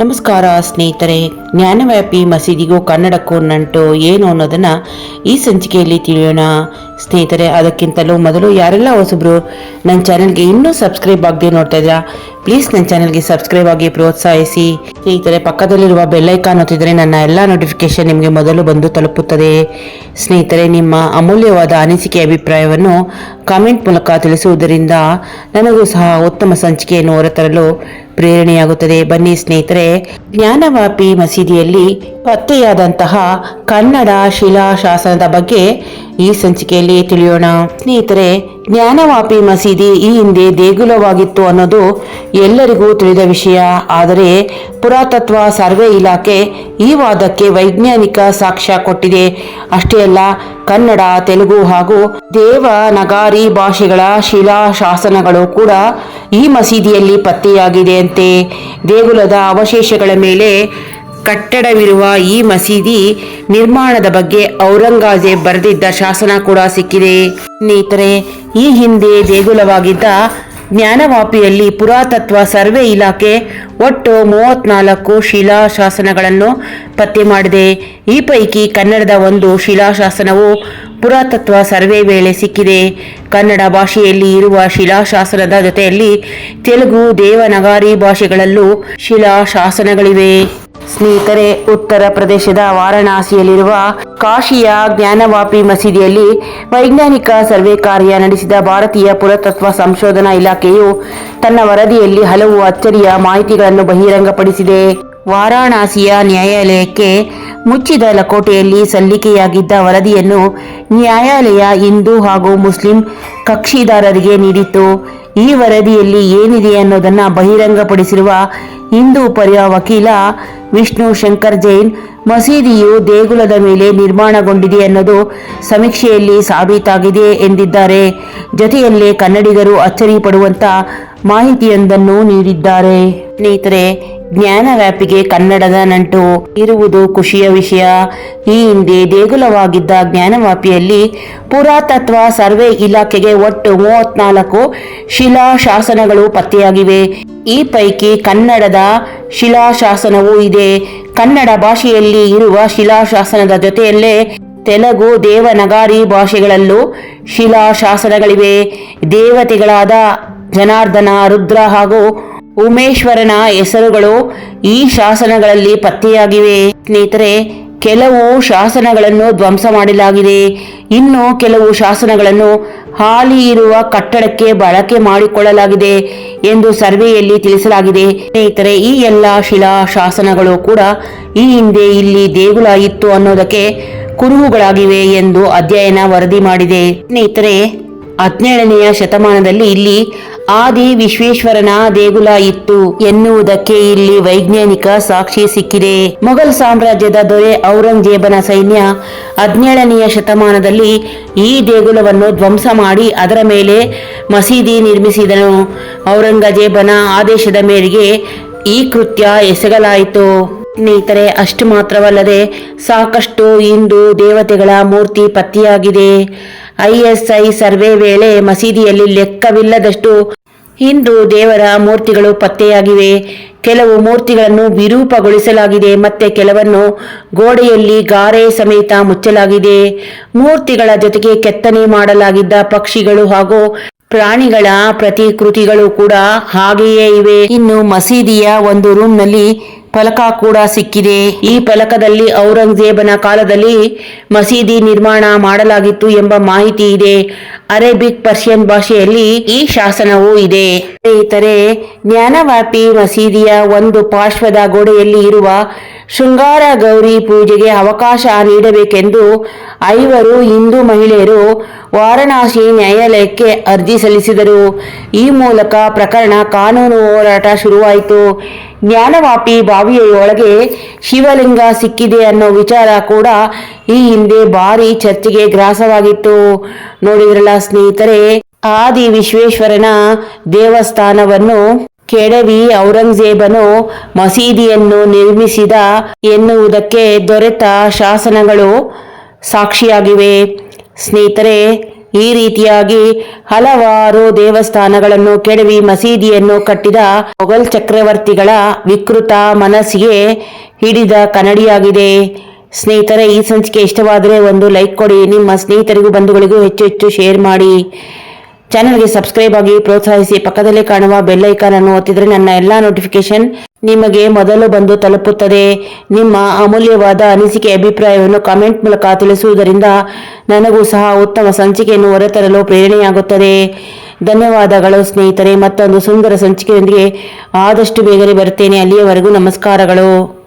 ನಮಸ್ಕಾರ ಸ್ನೇಹಿತರೆ ಜ್ಞಾನವ್ಯಾಪಿ ಮಸೀದಿಗೂ ಕನ್ನಡಕ್ಕೂ ನಂಟು ಏನು ಅನ್ನೋದನ್ನು ಈ ಸಂಚಿಕೆಯಲ್ಲಿ ತಿಳಿಯೋಣ. ಸ್ನೇಹಿತರೆ, ಅದಕ್ಕಿಂತಲೂ ಮೊದಲು ಯಾರೆಲ್ಲ ಹೊಸಬ್ರು ನನ್ನ ಚಾನೆಲ್ಗೆ ಇನ್ನೂ ಸಬ್ಸ್ಕ್ರೈಬ್ ಆಗದೆ ನೋಡ್ತಾ ಇದ್ದೀರಾ, ಪ್ಲೀಸ್ ನನ್ನ ಚಾನೆಲ್ಗೆ ಸಬ್ಸ್ಕ್ರೈಬ್ ಆಗಿ ಪ್ರೋತ್ಸಾಹಿಸಿ. ಸ್ನೇಹಿತರೆ, ಪಕ್ಕದಲ್ಲಿರುವ ಬೆಲ್ಲೈಕಾನ್ ಒತ್ತಿದರೆ ನನ್ನ ಎಲ್ಲ ನೋಟಿಫಿಕೇಶನ್ ನಿಮಗೆ ಮೊದಲು ಬಂದು ತಲುಪುತ್ತದೆ. ಸ್ನೇಹಿತರೆ, ನಿಮ್ಮ ಅಮೂಲ್ಯವಾದ ಅನಿಸಿಕೆ ಅಭಿಪ್ರಾಯವನ್ನು ಕಾಮೆಂಟ್ ಮೂಲಕ ತಿಳಿಸುವುದರಿಂದ ನನಗೂ ಸಹ ಉತ್ತಮ ಸಂಚಿಕೆಯನ್ನು ಹೊರತರಲು ಪ್ರೇರಣೆಯಾಗುತ್ತದೆ. ಬನ್ನಿ ಸ್ನೇಹಿತರೆ, ಜ್ಞಾನವಾಪಿ ಮಸೀದಿಯಲ್ಲಿ ಪತ್ತೆಯಾದಂತಹ ಕನ್ನಡ ಶಿಲಾಶಾಸನದ ಬಗ್ಗೆ ಈ ಸಂಚಿಕೆಯಲ್ಲಿ ತಿಳಿಯೋಣ. ಸ್ನೇಹಿತರೆ, ಜ್ಞಾನವಾಪಿ ಮಸೀದಿ ಈ ಹಿಂದೆ ದೇಗುಲವಾಗಿತ್ತು ಅನ್ನೋದು ಎಲ್ಲರಿಗೂ ತಿಳಿದ ವಿಷಯ. ಆದರೆ ಪುರಾತತ್ವ ಸರ್ವೆ ಇಲಾಖೆ ಈ ವಾದಕ್ಕೆ ವೈಜ್ಞಾನಿಕ ಸಾಕ್ಷ್ಯ ಕೊಟ್ಟಿದೆ. ಅಷ್ಟೇ ಅಲ್ಲ, ಕನ್ನಡ, ತೆಲುಗು ಹಾಗೂ ದೇವ ನಗಾರಿ ಭಾಷೆಗಳ ಶಿಲಾಶಾಸನಗಳು ಕೂಡ ಈ ಮಸೀದಿಯಲ್ಲಿ ಪತ್ತೆಯಾಗಿದೆಯಂತೆ. ದೇಗುಲದ ಅವಶೇಷಗಳ ಮೇಲೆ ಕಟ್ಟಡವಿರುವ ಈ ಮಸೀದಿ ನಿರ್ಮಾಣದ ಬಗ್ಗೆ ಔರಂಗಜೇಬ್ ಬರೆದಿದ್ದ ಶಾಸನ ಕೂಡ ಸಿಕ್ಕಿದೆ. ಸ್ನೇಹಿತರೆ, ಈ ಹಿಂದೆ ದೇಗುಲವಾಗಿದ್ದ ಜ್ಞಾನವಾಪಿಯಲ್ಲಿ ಪುರಾತತ್ವ ಸರ್ವೆ ಇಲಾಖೆ ಒಟ್ಟು ಮೂವತ್ನಾಲ್ಕು ಶಿಲಾಶಾಸನಗಳನ್ನು ಪತ್ತೆ ಮಾಡಿದೆ. ಈ ಪೈಕಿ ಕನ್ನಡದ ಒಂದು ಶಿಲಾಶಾಸನವು ಪುರಾತತ್ವ ಸರ್ವೆ ವೇಳೆ ಸಿಕ್ಕಿದೆ. ಕನ್ನಡ ಭಾಷೆಯಲ್ಲಿ ಇರುವ ಶಿಲಾಶಾಸನದ ಜೊತೆಯಲ್ಲಿ ತೆಲುಗು ದೇವನಗಾರಿ ಭಾಷೆಗಳಲ್ಲೂ ಶಿಲಾಶಾಸನಗಳಿವೆ ಸ್ನೇಹಿತರೆ, ಉತ್ತರ ಪ್ರದೇಶದ ವಾರಣಾಸಿಯಲ್ಲಿರುವ ಕಾಶಿಯ ಜ್ಞಾನವಾಪಿ ಮಸೀದಿಯಲ್ಲಿ ವೈಜ್ಞಾನಿಕ ಸರ್ವೆ ಕಾರ್ಯ ನಡೆಸಿದ ಭಾರತೀಯ ಪುರಾತತ್ವ ಸಂಶೋಧನಾ ಇಲಾಖೆಯು ತನ್ನ ವರದಿಯಲ್ಲಿ ಹಲವು ಅಚ್ಚರಿಯ ಮಾಹಿತಿಗಳನ್ನು ಬಹಿರಂಗಪಡಿಸಿದೆ. ವಾರಾಣಸಿಯ ನ್ಯಾಯಾಲಯಕ್ಕೆ ಮುಚ್ಚಿದ ಲಕೋಟೆಯಲ್ಲಿ ಸಲ್ಲಿಕೆಯಾಗಿದ್ದ ವರದಿಯನ್ನು ನ್ಯಾಯಾಲಯ ಹಿಂದೂ ಹಾಗೂ ಮುಸ್ಲಿಂ ಕಕ್ಷಿದಾರರಿಗೆ ನೀಡಿತ್ತು. ಈ ವರದಿಯಲ್ಲಿ ಏನಿದೆ ಅನ್ನೋದನ್ನು ಬಹಿರಂಗಪಡಿಸಿರುವ ಹಿಂದೂ ಪರ್ಯ ವಕೀಲ ವಿಷ್ಣು ಶಂಕರ್ ಜೈನ್, ಮಸೀದಿಯು ದೇಗುಲದ ಮೇಲೆ ನಿರ್ಮಾಣಗೊಂಡಿದೆ ಅನ್ನೋದು ಸಮೀಕ್ಷೆಯಲ್ಲಿ ಸಾಬೀತಾಗಿದೆ ಎಂದಿದ್ದಾರೆ. ಜೊತೆಯಲ್ಲೇ ಕನ್ನಡಿಗರು ಅಚ್ಚರಿ ಪಡುವಂತ ಮಾಹಿತಿಯೊಂದನ್ನು ನೀಡಿದ್ದಾರೆ. ಸ್ನೇಹಿತರೆ ಜ್ಞಾನವ್ಯಾಪಿಗೆ ಕನ್ನಡದ ನಂಟು ಇರುವುದು ಖುಷಿಯ ವಿಷಯ. ಈ ಹಿಂದೆ ದೇಗುಲವಾಗಿದ್ದ ಜ್ಞಾನವ್ಯಾಪಿಯಲ್ಲಿ ಪುರಾತತ್ವ ಸರ್ವೆ ಇಲಾಖೆಗೆ ಒಟ್ಟು ಮೂವತ್ನಾಲ್ಕು ಶಿಲಾಶಾಸನಗಳು ಪತ್ತೆಯಾಗಿವೆ. ಈ ಪೈಕಿ ಕನ್ನಡದ ಶಿಲಾಶಾಸನವೂ ಇದೆ. ಕನ್ನಡ ಭಾಷೆಯಲ್ಲಿ ಇರುವ ಶಿಲಾಶಾಸನದ ಜೊತೆಯಲ್ಲೇ ತೆಲುಗು, ದೇವನಗಾರಿ ಭಾಷೆಗಳಲ್ಲೂ ಶಿಲಾಶಾಸನಗಳಿವೆ. ದೇವತೆಗಳಾದ ಜನಾರ್ದನ, ರುದ್ರ ಹಾಗೂ ಉಮೇಶ್ವರನ ಹೆಸರುಗಳು ಈ ಶಾಸನಗಳಲ್ಲಿ ಪತ್ತೆಯಾಗಿವೆ. ಸ್ನೇಹಿತರೆ, ಕೆಲವು ಶಾಸನಗಳನ್ನು ಧ್ವಂಸ ಮಾಡಲಾಗಿದೆ. ಇನ್ನು ಕೆಲವು ಶಾಸನಗಳನ್ನು ಹಾಲಿ ಇರುವ ಕಟ್ಟಡಕ್ಕೆ ಬಳಕೆ ಮಾಡಿಕೊಳ್ಳಲಾಗಿದೆ ಎಂದು ಸರ್ವೆಯಲ್ಲಿ ತಿಳಿಸಲಾಗಿದೆ. ಸ್ನೇಹಿತರೆ, ಈ ಎಲ್ಲ ಶಿಲಾ ಶಾಸನಗಳು ಕೂಡ ಈ ಹಿಂದೆ ಇಲ್ಲಿ ದೇಗುಲ ಇತ್ತು ಅನ್ನೋದಕ್ಕೆ ಕುರುಹುಗಳಾಗಿವೆ ಎಂದು ಅಧ್ಯಯನ ವರದಿ ಮಾಡಿದೆ. ಸ್ನೇಹಿತರೆ, ಹದಿನೇಳನೆಯ ಶತಮಾನದಲ್ಲಿ ಇಲ್ಲಿ ಆದಿ ವಿಶ್ವೇಶ್ವರನ ದೇಗುಲ ಇತ್ತು. ಎನ್ನುವುದಕ್ಕೆ ಇಲ್ಲಿ ವೈಜ್ಞಾನಿಕ ಸಾಕ್ಷಿ ಸಿಕ್ಕಿದೆ. ಮೊಘಲ್ ಸಾಮ್ರಾಜ್ಯದ ದೊರೆ ಔರಂಗಜೇಬನ ಸೈನ್ಯ ಹದಿನೇಳನೆಯ ಶತಮಾನದಲ್ಲಿ ಈ ದೇಗುಲವನ್ನು ಧ್ವಂಸ ಮಾಡಿ ಅದರ ಮೇಲೆ ಮಸೀದಿ ನಿರ್ಮಿಸಿದನು. ಔರಂಗಜೇಬನ ಆದೇಶದ ಮೇರೆಗೆ ಈ ಕೃತ್ಯ ಎಸಗಲಾಯಿತು. ಸ್ನೇಹಿತರೆ, ಅಷ್ಟು ಮಾತ್ರವಲ್ಲದೆ ಸಾಕಷ್ಟು ಹಿಂದೂ ದೇವತೆಗಳ ಮೂರ್ತಿ ಪತ್ತೆಯಾಗಿದೆ. ಐಎಸ್ಐ ಸರ್ವೆ ವೇಳೆ ಮಸೀದಿಯಲ್ಲಿ ಲೆಕ್ಕವಿಲ್ಲದಷ್ಟು ಹಿಂದೂ ದೇವರ ಮೂರ್ತಿಗಳು ಪತ್ತೆಯಾಗಿವೆ. ಕೆಲವು ಮೂರ್ತಿಗಳನ್ನು ವಿರೂಪಗೊಳಿಸಲಾಗಿದೆ, ಮತ್ತೆ ಕೆಲವನ್ನು ಗೋಡೆಯಲ್ಲಿ ಗಾರೆ ಸಮೇತ ಮುಚ್ಚಲಾಗಿದೆ. ಮೂರ್ತಿಗಳ ಜೊತೆಗೆ ಕೆತ್ತನೆ ಮಾಡಲಾಗಿದ್ದ ಪಕ್ಷಿಗಳು ಹಾಗೂ ಪ್ರಾಣಿಗಳ ಪ್ರತಿಕೃತಿಗಳು ಕೂಡ ಹಾಗೆಯೇ ಇವೆ. ಇನ್ನು ಮಸೀದಿಯ ಒಂದು ರೂಮ್ನಲ್ಲಿ ಫಲಕ ಕೂಡ ಸಿಕ್ಕಿದೆ. ಈ ಫಲಕದಲ್ಲಿ ಔರಂಗಜೇಬನ ಕಾಲದಲ್ಲಿ ಮಸೀದಿ ನಿರ್ಮಾಣ ಮಾಡಲಾಗಿತ್ತು ಎಂಬ ಮಾಹಿತಿ ಇದೆ. ಅರೇಬಿಕ್ ಪರ್ಷಿಯನ್ ಭಾಷೆಯಲ್ಲಿ ಈ ಶಾಸನವೂ ಇದೆ. ಸ್ನೇಹಿತರೆ ಜ್ಞಾನವಾಪಿ ಮಸೀದಿಯ ಒಂದು ಪಾರ್ಶ್ವದ ಗೋಡೆಯಲ್ಲಿ ಇರುವ ಶೃಂಗಾರ ಗೌರಿ ಪೂಜೆಗೆ ಅವಕಾಶ ನೀಡಬೇಕೆಂದು ಐವರು ಹಿಂದೂ ಮಹಿಳೆಯರು ವಾರಣಾಸಿ ನ್ಯಾಯಾಲಯಕ್ಕೆ ಅರ್ಜಿ ಸಲ್ಲಿಸಿದರು. ಈ ಮೂಲಕ ಪ್ರಕರಣ ಕಾನೂನು ಹೋರಾಟ ಶುರುವಾಯಿತು. ಜ್ಞಾನವಾಪಿ ಬಾವಿಯೊಳಗೆ ಶಿವಲಿಂಗ ಸಿಕ್ಕಿದೆ ಅನ್ನೋ ವಿಚಾರ ಕೂಡ ಈ ಹಿಂದೆ ಭಾರಿ ಚರ್ಚೆಗೆ ಗ್ರಾಸವಾಗಿತ್ತು. ನೋಡಿದ್ರಲ್ಲ ಸ್ನೇಹಿತರೆ, ಆದಿ ವಿಶ್ವೇಶ್ವರನ ದೇವಸ್ಥಾನವನ್ನು ಕೆಡವಿ ಔರಂಗಜೇಬನು ಮಸೀದಿಯನ್ನು ನಿರ್ಮಿಸಿದ ಎನ್ನುವುದಕ್ಕೆ ದೊರೆತ ಶಾಸನಗಳು ಸಾಕ್ಷಿಯಾಗಿವೆ. ಸ್ನೇಹಿತರೆ ಈ ರೀತಿಯಾಗಿ ಹಲವಾರು ದೇವಸ್ಥಾನಗಳನ್ನು ಕೆಡವಿ ಮಸೀದಿಯನ್ನು ಕಟ್ಟಿದ ಮೊಘಲ್ ಚಕ್ರವರ್ತಿಗಳ ವಿಕೃತ ಮನಸ್ಸಿಗೆ ಹಿಡಿದ ಕನ್ನಡಿಯಾಗಿದೆ. ಸ್ನೇಹಿತರೆ, ಈ ಸಂಚಿಕೆ ಇಷ್ಟವಾದರೆ ಒಂದು ಲೈಕ್ ಕೊಡಿ. ನಿಮ್ಮ ಸ್ನೇಹಿತರಿಗೂ, ಬಂಧುಗಳಿಗೂ ಹೆಚ್ಚು ಹೆಚ್ಚು ಶೇರ್ ಮಾಡಿ. ಚಾನಲ್ಗೆ ಸಬ್ಸ್ಕ್ರೈಬ್ ಆಗಿ ಪ್ರೋತ್ಸಾಹಿಸಿ. ಪಕ್ಕದಲ್ಲೇ ಕಾಣುವ ಬೆಲ್ ಐಕಾನ್ ಅನ್ನು ಒತ್ತಿದರೆ ನನ್ನ ಎಲ್ಲ ನೋಟಿಫಿಕೇಶನ್ ನಿಮಗೆ ಮೊದಲು ಬಂದು ತಲುಪುತ್ತದೆ. ನಿಮ್ಮ ಅಮೂಲ್ಯವಾದ ಅನಿಸಿಕೆ ಅಭಿಪ್ರಾಯವನ್ನು ಕಾಮೆಂಟ್ ಮೂಲಕ ತಿಳಿಸುವುದರಿಂದ ನನಗೂ ಸಹ ಉತ್ತಮ ಸಂಚಿಕೆಯನ್ನು ಹೊರತರಲು ಪ್ರೇರಣೆಯಾಗುತ್ತದೆ. ಧನ್ಯವಾದಗಳು ಸ್ನೇಹಿತರೆ. ಮತ್ತೊಂದು ಸುಂದರ ಸಂಚಿಕೆಯೊಂದಿಗೆ ಆದಷ್ಟು ಬೇಗನೆ ಬರುತ್ತೇನೆ. ಅಲ್ಲಿಯವರೆಗೂ ನಮಸ್ಕಾರಗಳು.